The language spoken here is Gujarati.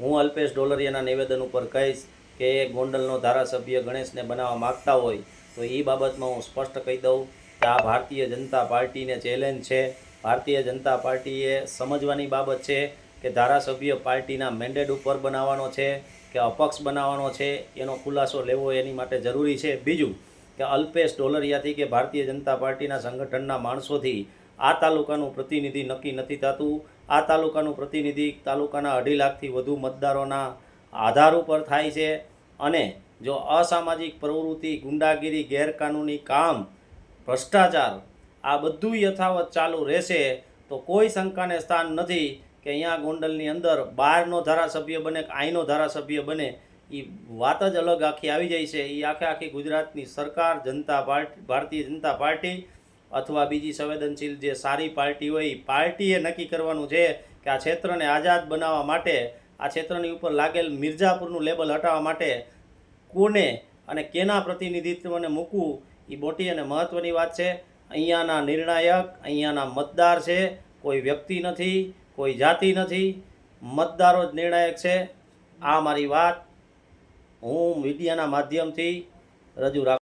હું અલ્પેશ ડોલરિયાના નિવેદન ઉપર કહીશ કે ગોંડલનો ધારાસભ્ય ગણેશને બનાવવા માગતા હોય તો એ બાબતમાં હું સ્પષ્ટ કહી દઉં કે આ ભારતીય જનતા પાર્ટીને ચેલેન્જ છે. ભારતીય જનતા પાર્ટીએ સમજવાની બાબત છે કે ધારાસભ્ય પાર્ટીના મેન્ડેટ ઉપર બનાવવાનો છે કે અપક્ષ બનાવવાનો છે, એનો ખુલાસો લેવો એની માટે જરૂરી છે. બીજું કે અલ્પેશ ડોલરિયાથી કે ભારતીય જનતા પાર્ટીના સંગઠનના માણસોથી આ તાલુકાનું પ્રતિનિધિ નક્કી નથી થતું. આ તાલુકાનું પ્રતિનિધિ તાલુકાના અઢી લાખથી વધુ મતદારોના આધાર ઉપર થાય છે. અને જો અસામાજિક પ્રવૃત્તિ, ગુંડાગીરી, ગેરકાનૂની કામ, ભ્રષ્ટાચાર, આ બધું યથાવત ચાલુ રહેશે, તો કોઈ શંકાને સ્થાન નથી કે અહીંયા ગોંડલની અંદર બહારનો ધારાસભ્ય બને કે અહીંનો ધારાસભ્ય બને એ વાત જ અલગ આખી આવી જાય છે. એ આખે આખી ગુજરાતની સરકાર, જનતા પાર્ટી, ભારતીય જનતા પાર્ટી અથવા બીજી સંવેદનશીલ જે સારી પાર્ટી હોય એ પાર્ટીએ નક્કી કરવાનું છે કે આ ક્ષેત્રને આઝાદ બનાવવા માટે, આ ક્ષેત્રની ઉપર લાગેલ મિર્ઝાપુરનું લેબલ હટાવવા માટે કોને અને કેના પ્રતિનિધિત્વને મૂકવું એ મોટી અને મહત્ત્વની વાત છે. અહીંયાના નિર્ણાયક, અહીંયાના મતદાર છે. કોઈ વ્યક્તિ નથી, કોઈ જાતિ નથી. મતદારો જ નિર્ણાયક છે. આ મારી વાત હું મીડિયાના માધ્યમથી રજૂ રાખ